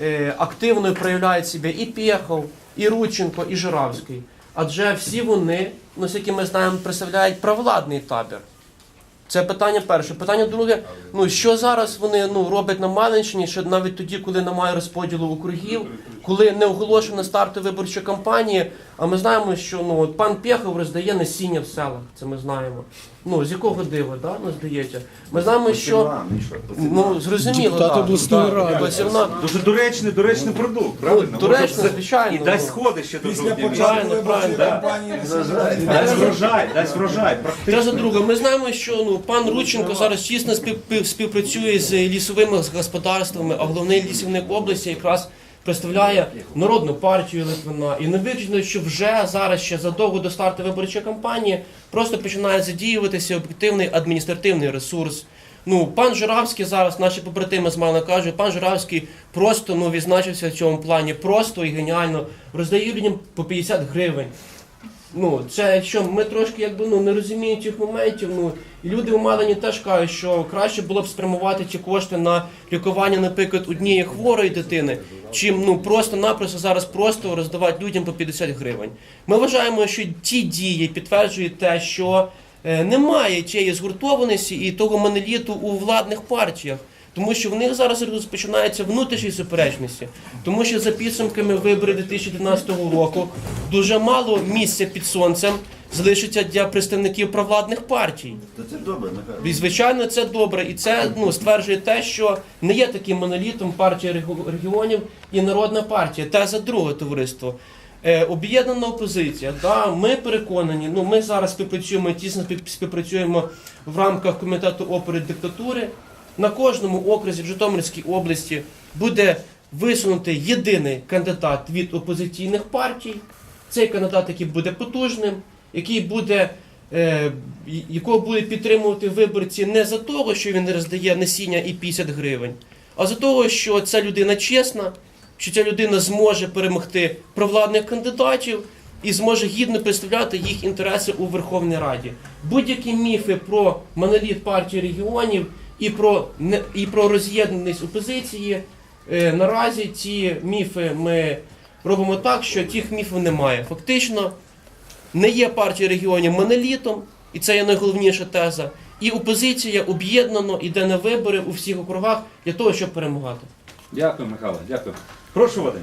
е, активно проявляють себе і Пєхов, і Рученко, і Жиравський. Адже всі вони, ну, як ми знаємо, представляють провладний табір. Це питання перше. Питання друге, ну що зараз вони ну, роблять на Малинщині, що навіть тоді, коли немає розподілу округів, коли не оголошена старту виборчої кампанії, а ми знаємо, що ну, от пан Пєхов роздає насіння в селах, це ми знаємо. Ну, з якого дива, да, ну, здається. Ми знаємо, що ну, зрозуміло, Депутат да, обласної да, ради. посівна- Дуже доречний, доречний продукт, правильно? Ну, доречно, Може, звичайно, І дасть ну. сходи ще до Після жовтня місяця. початку Правильно, виборчої правильно. кампанії Дасть врожай, дасть врожай. Це за друге. Ми знаємо, що ну пан Рудченко зараз тісно спів- співпрацює з лісовими господарствами, а головний лісівник області якраз представляє народну партію Литвина. І не виключно, що вже зараз, ще задовго до старту виборчої кампанії, просто починає задіюватися об'єктивний адміністративний ресурс. Ну, пан Журавський зараз, наші побратими з мене кажуть, пан Журавський просто ну, відзначився в цьому плані, просто і геніально. Роздає людям по 50 гривень. Ну, це що ми трошки якби ну не розуміємо цих моментів. Ну люди в Малині теж кажуть, що краще було б спрямувати ці кошти на лікування, наприклад, однієї хворої дитини, чим ну просто-напросто зараз просто роздавати людям по 50 гривень. Ми вважаємо, що ті дії підтверджують те, що е, немає тієї згуртованості і того моноліту у владних партіях. Тому що в них зараз розпочинаються внутрішні суперечності, тому що за підсумками виборів 2012 року дуже мало місця під сонцем залишиться для представників провладних партій. Та це добре, І звичайно, це добре, і це ну стверджує те, що не є таким монолітом партія регіонів і народна партія. Теза друге товариство. Е, об'єднана опозиція. Да, ми переконані. Ну ми зараз співпрацюємо тісно співпрацюємо в рамках комітету опери диктатури. На кожному окрузі в Житомирській області буде висунутий єдиний кандидат від опозиційних партій. Цей кандидат, який буде потужним, який буде, е, якого будуть підтримувати виборці не за того, що він роздає насіння і 50 гривень, а за того, що ця людина чесна, що ця людина зможе перемогти провладних кандидатів і зможе гідно представляти їх інтереси у Верховній Раді. Будь-які міфи про моноліт партії регіонів і про і про роз'єднаність опозиції. е, Наразі ці міфи ми робимо так, що тих міфів немає. Фактично, не є партія регіонів монолітом, і це є найголовніша теза. І опозиція об'єднано йде на вибори у всіх округах для того, щоб перемагати. Дякую, Михайло, дякую. Прошу, Вадим.